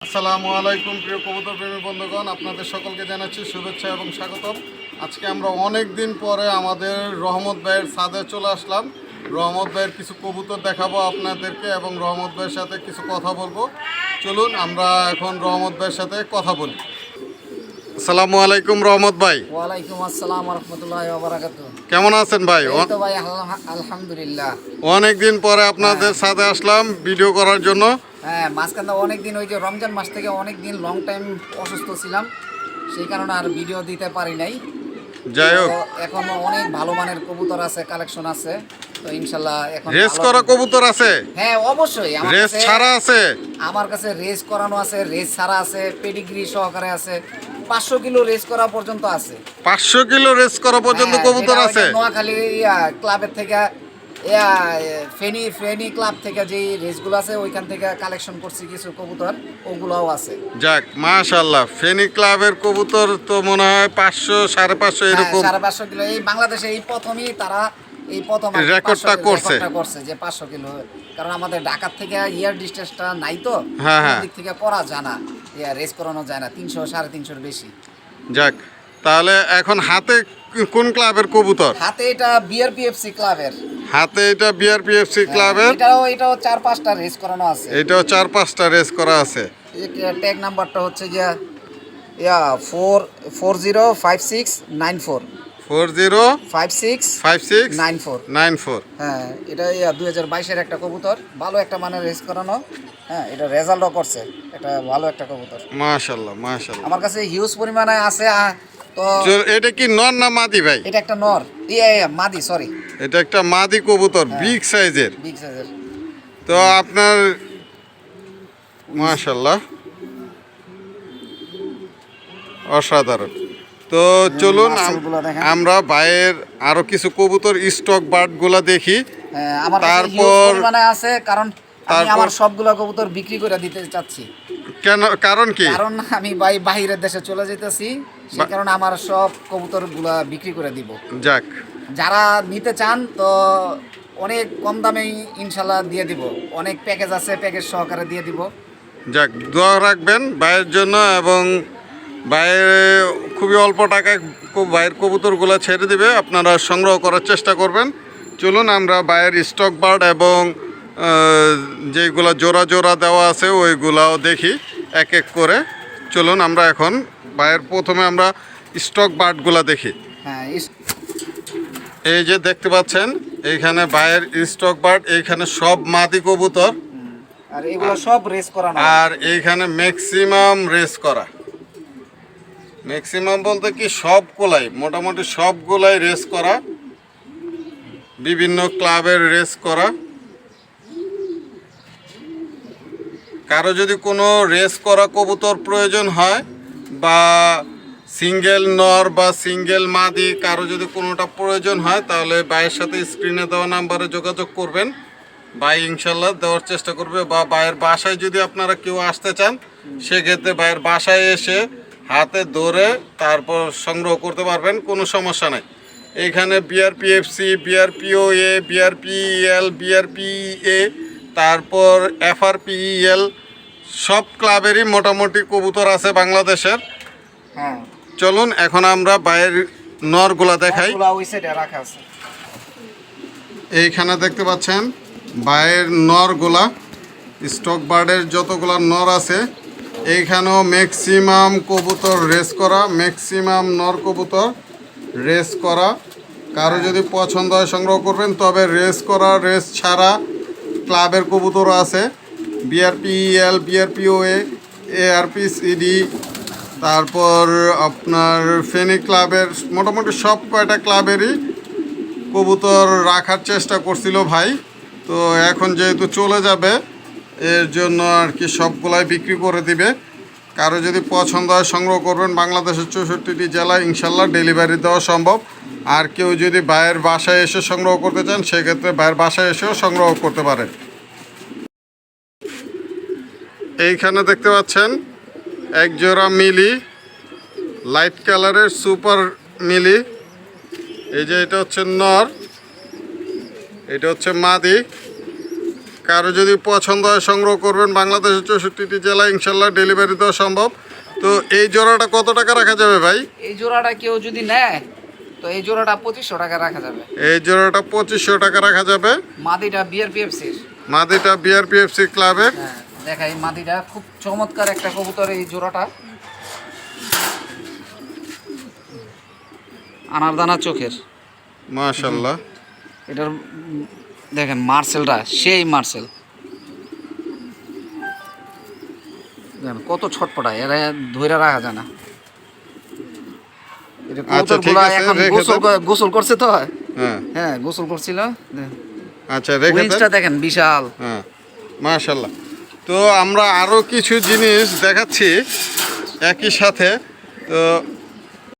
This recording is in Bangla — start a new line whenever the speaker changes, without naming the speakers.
আসসালামু আলাইকুম প্রিয় কবুতর প্রেমী বন্ধুগণ আপনাদের সকলকে জানাচ্ছি শুভেচ্ছা এবং স্বাগতম। আজকে আমরা অনেক দিন পরে আমাদের রহমত ভাইয়ের ছাদে চলে আসলাম। রহমত ভাইয়ের কিছু কবুতর দেখাবো আপনাদেরকে এবং রহমত ভাইয়ের সাথে কিছু কথা বলব। চলুন আমরা এখন রহমত ভাইয়ের সাথে কথা বলি। আসসালামু আলাইকুম রহমত ভাই।
ওয়ালাইকুম আসসালাম রহমতুল্লাহ বারাকাতু
কেমন আছেন ভাই?
এই তো ভাই আলহামদুলিল্লাহ।
অনেক দিন পরে আপনাদের সাথে আসলাম ভিডিও করার জন্য।
হ্যাঁ মাঝখানে অনেক দিন ওই যে রমজান মাস থেকে অনেক দিন লং টাইম অসুস্থ ছিলাম। সেই কারণে আর ভিডিও দিতে পারি নাই।
যাই হোক।
এখন অনেক ভালো মানের কবুতর আছে কালেকশন আছে। তো ইনশাল্লাহ এখন
রেস করা কবুতর আছে?
হ্যাঁ অবশ্যই। আমার
রেস
কাছে
ছাড়া আছে?
আমার কাছে রেস করানো আছে রেস ছাড়া আছে পেডিগ্রি সহকারে আছে। পাঁচশো কিলো রেস করা পর্যন্ত আছে।
পাঁচশো কিলো রেস করা পর্যন্ত
হ্যাঁ,
কবুতর আছে?
নোয়াখালী ক্লাবের থেকে ফেনী ফেনী ক্লাব থেকে যে রেসগুলো আছে ওইখান থেকে কালেকশন করছি কিছু কবুতর ওগুলোও আছে।
যাক মাশাল্লাহ ফেনী ক্লাবের কবুতর তো মনে হয় পাঁচশো সাড়ে পাঁচশো
হ্যাঁ,
এরকম।
সাড়ে পাঁচশো কিলো। এই বাংলাদেশে এই প্রথমই তারা এই প্রথম
রেকর্ডটা করছে।
করছে যে পাঁচশো কিলো। কারণ আমাদের ঢাকার থেকে ইয়ার ডিস্টেন্সটা নাই তো
হ্যাঁ, হ্যাঁ।
দিক থেকে করা যায় না। ইয়া রেস করানো যায় না তিনশো সাড়ে তিনশোর বেশি।
যাক তাহলে এখন হাতে কোন ক্লাবের কবুতর?
হাতে এটা বিআরপিএফসি ক্লাবের।
হাতে এটা বিআরপিএফসি ক্লাবের?
এটাও এটাও চার পাঁচটা রেস করানো আছে।
এটাও চার পাঁচটা রেস করা আছে।
ট্যাগ নাম্বারটা হচ্ছে গিয়া ইয়া four four zero five six nine four
four zero
five six
five six
nine four
nine four
হ্যাঁ এটা ইয়া দুই হাজার বাইশের একটা কবুতর। ভালো একটা মানের রেস করানো। হ্যাঁ এটা রেজাল্টও করছে। এটা ভালো একটা কবুতর।
মাশাল্লাহ মাশাল্লাহ।
আমার কাছে হিউজ পরিমাণে আছে তো
এটা কি নর না মাদি ভাই?
এটা একটা নর। ইয়ে ইয়ে, মাদি সরি
এটা একটা মাদি কবুতর
হ্যাঁ।
বিগ সাইজের
বিগ সাইজের
তো আপনার মাশাল্লাহ অসাধারণ। তো চলুন। আমরা বাইরের আরও কিছু কবুতর স্টক বার্ডগুলো দেখি।
হ্যাঁ,
তারপর-
আছে কারণ আমি আমার সবগুলো কবুতর বিক্রি করে দিতে চাচ্ছি।
কেন কারণ কি?
কারণ আমি বাই বাইরের দেশে চলে যেতেছি সেই কারণে আমার সব কবুতরগুলা বিক্রি করে দিব।
যাক।
যারা নিতে চান তো অনেক কম দামেই ইনশাল্লাহ দিয়ে দিব। অনেক প্যাকেজ আছে প্যাকেজ সহকারে দিয়ে দিব।
যাক দোয়া রাখবেন বাইরের জন্য এবং বাইরে খুবই অল্প টাকায় খুব বাইরের কবুতরগুলো ছেড়ে দিবে। আপনারা সংগ্রহ করার চেষ্টা করবেন। চলুন আমরা বাইরের স্টক বার্ড এবং যেগুলো জোড়া জোড়া দেওয়া আছে ওইগুলাও দেখি। এক এক করে। চলুন আমরা এখন বাইরের প্রথমে আমরা স্টক বার্ডগুলো দেখি।
হ্যাঁ
এই যে দেখতে পাচ্ছেন এইখানে বাইরের স্টক বার্ড এইখানে সব মাদি কবুতর।
আর এগুলো সব রেস করানো
আর এইখানে ম্যাক্সিমাম রেস করা। ম্যাক্সিমাম বলতে কি সবগুলাই মোটামুটি সবগুলাই রেস করা। বিভিন্ন ক্লাবের রেস করা। কারও যদি কোনো রেস করা কবুতর প্রয়োজন হয় বা সিঙ্গেল নর বা সিঙ্গেল মাদি কারও যদি কোনোটা প্রয়োজন হয়, তাহলে ভাইয়ের সাথে স্ক্রিনে দেওয়া নাম্বারে যোগাযোগ করবেন। ভাই ইনশাল্লাহ দেওয়ার চেষ্টা করবে বা ভাইয়ের বাসায় যদি আপনারা কেউ আসতে চান, সেক্ষেত্রে ভাইয়ের বাসায় এসে হাতে ধরে তারপর সংগ্রহ করতে পারবেন, কোনো সমস্যা নাই। এইখানে বিআরপিএফসি বিআরপিও এ বিআরপিএল বিআরপিএ তারপর এফআরপিএল সব ক্লাবেরই মোটামুটি কবুতর আছে বাংলাদেশের।
হ্যাঁ।
চলুন এখন আমরা বাইরের নরগুলা দেখাই। এইখানে দেখতে পাচ্ছেন বাইরের নরগুলা। স্টক বার্ডের যতগুলা নর আছে এইখানেও ম্যাক্সিমাম কবুতর রেস করা ম্যাক্সিমাম নর কবুতর রেস করা। কারও যদি পছন্দ হয় সংগ্রহ করবেন তবে রেস করা রেস ছাড়া ক্লাবের কবুতরও আছে। বিআরপিএল, বিআরপিওএ এআরপি সিডি তারপর আপনার ফেনী ক্লাবের মোটামুটি সব কয়টা ক্লাবেরই কবুতর রাখার চেষ্টা করছিল ভাই। তো এখন যেহেতু চলে যাবে, এর জন্য আর কি সবগুলাই বিক্রি করে দিবে। কারও যদি পছন্দ হয় সংগ্রহ করবেন। বাংলাদেশের চৌষট্টিটি জেলায় ইনশাল্লাহ ডেলিভারি দেওয়া সম্ভব। আর কেউ যদি ভাইয়ের বাসায় এসে সংগ্রহ করতে চান, সেক্ষেত্রে ভাইয়ের বাসায় এসেও সংগ্রহ করতে পারেন। এইখানে দেখতে পাচ্ছেন, এক জোড়া মিলি, লাইট কালারের সুপার মিলি। এই যে এটা হচ্ছে নর, এটা হচ্ছে মাদি। কারও যদি পছন্দ হয় সংগ্রহ করবেন, বাংলাদেশের চৌষট্টিটি জেলা ইনশাল্লাহ ডেলিভারি দেওয়া সম্ভব। তো এই জোড়াটা কত টাকা রাখা যাবে ভাই?
এই জোড়াটা কেউ যদি নেয় তো এই জোড়াটা পঁচিশশো টাকা রাখা যাবে।
এই জোড়াটা পঁচিশশো টাকা রাখা যাবে।
মাদিটা বিআরপিএফসির।
মাদিটা বিআরপিএফসি ক্লাবের।
হ্যাঁ দেখা এই মাদিটা। খুব চমৎকার একটা কবুতর এই জোড়াটা। আনারদানা চোখের।
মাশাল্লাহ
এটার দেখেন মার্সেলটা সেই মার্সেল। কত ছটপটায় এরা ধরে রাখা যায় না। কবুতরগুলা
আছে,
এখন গোসল গোসল করছে তো?
হ্যাঁ।
হ্যাঁ গোসল করছিল।
আচ্ছা রেখে।
দেখেন বিশাল।
হ্যাঁ মাশাল্লাহ তো আমরা আরও কিছু জিনিস দেখাচ্ছি একই সাথে। তো